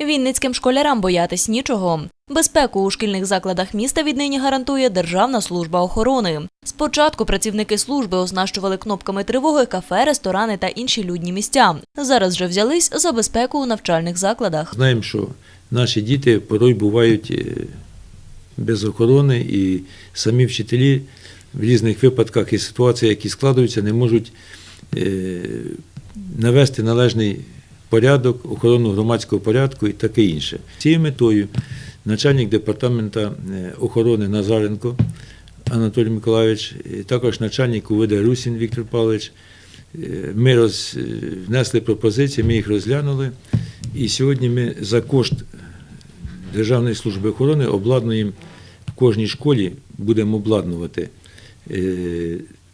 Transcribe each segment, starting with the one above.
Вінницьким школярам боятись нічого. Безпеку у шкільних закладах міста віднині гарантує Державна служба охорони. Спочатку працівники служби оснащували кнопками тривоги кафе, ресторани та інші людні місця. Зараз же взялись за безпеку у навчальних закладах. Знаємо, що наші діти порой бувають е, без охорони, і самі вчителі в різних випадках і ситуаціях, які складаються, не можуть е, навести належний порядок, охорону громадського порядку і таке інше. Цією метою начальник департаменту е, охорони Назаренко Анатолій Миколайович, і також начальник УВД Русін Віктор Павлович. е, Ми роз, е, внесли пропозиції, ми їх розглянули. І сьогодні ми за кошт Державної служби охорони обладнуємо в кожній школі, будемо обладнувати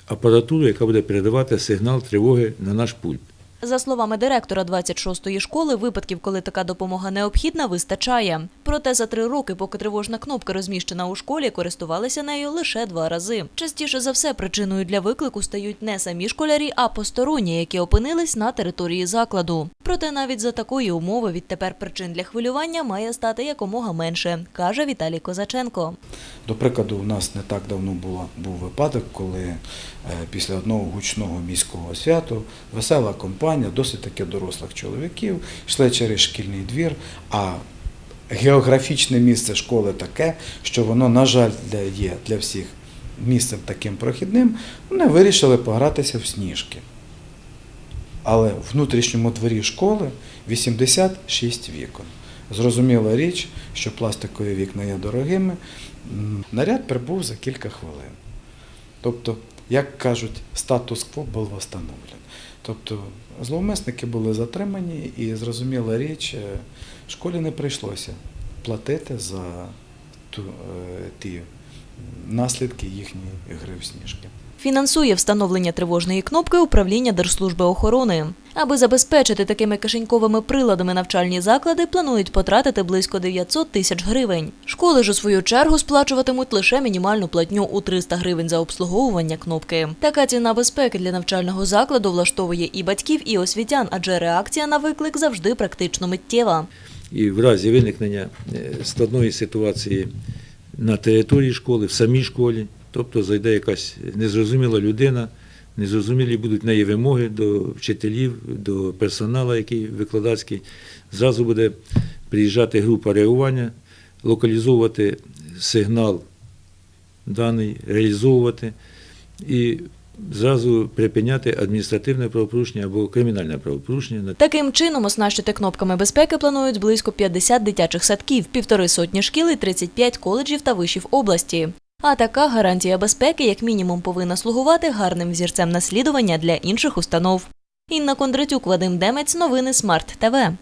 апаратуру, яка буде передавати сигнал тривоги на наш пульт. За словами директора 26-ї школи, випадків, коли така допомога необхідна, вистачає. Проте за три роки, поки тривожна кнопка розміщена у школі, користувалися нею лише два рази. Частіше за все, причиною для виклику стають не самі школярі, а посторонні, які опинились на території закладу. Проте навіть за такої умови відтепер причин для хвилювання має стати якомога менше, каже Віталій Козаченко. До прикладу, у нас не так давно було, був випадок, коли е, після одного гучного міського святу весела компанія, досить таки дорослих чоловіків, йшли через шкільний двір, а географічне місце школи таке, що воно, на жаль, є для всіх місцем таким прохідним, вони вирішили погратися в сніжки. Але в внутрішньому дворі школи 86 вікон. Зрозуміла річ, що пластикові вікна є дорогими. Наряд прибув за кілька хвилин. Тобто, як кажуть, статус-кво був встановлений. Тобто зловмисники були затримані і зрозуміла річ, е, школі не прийшлося платити за ту, е, ті наслідки їхньої гри в сніжки. Фінансує встановлення тривожної кнопки управління Держслужби охорони. Аби забезпечити такими кишеньковими приладами навчальні заклади, планують потратити близько 900 тисяч гривень. Школи ж у свою чергу сплачуватимуть лише мінімальну платню у 300 гривень за обслуговування кнопки. Така ціна безпеки для навчального закладу влаштовує і батьків, і освітян, адже реакція на виклик завжди практично миттєва. І в разі виникнення е, складної ситуації на території школи, в самій школі, тобто зайде якась незрозуміла людина, незрозумілі будуть неї вимоги до вчителів, до персоналу, який викладацький, зразу буде приїжджати група реагування, локалізовувати сигнал даний, реалізовувати. І зразу припиняти адміністративне правопорушення або кримінальне правопорушення. Таким чином, оснащити кнопками безпеки планують близько 50 дитячих садків, півтори сотні шкіл і 35 коледжів та вишів області. А така гарантія безпеки, як мінімум, повинна слугувати гарним взірцем наслідування для інших установ. Інна Кондратюк, Вадим Демець, новини Смарт ТВ.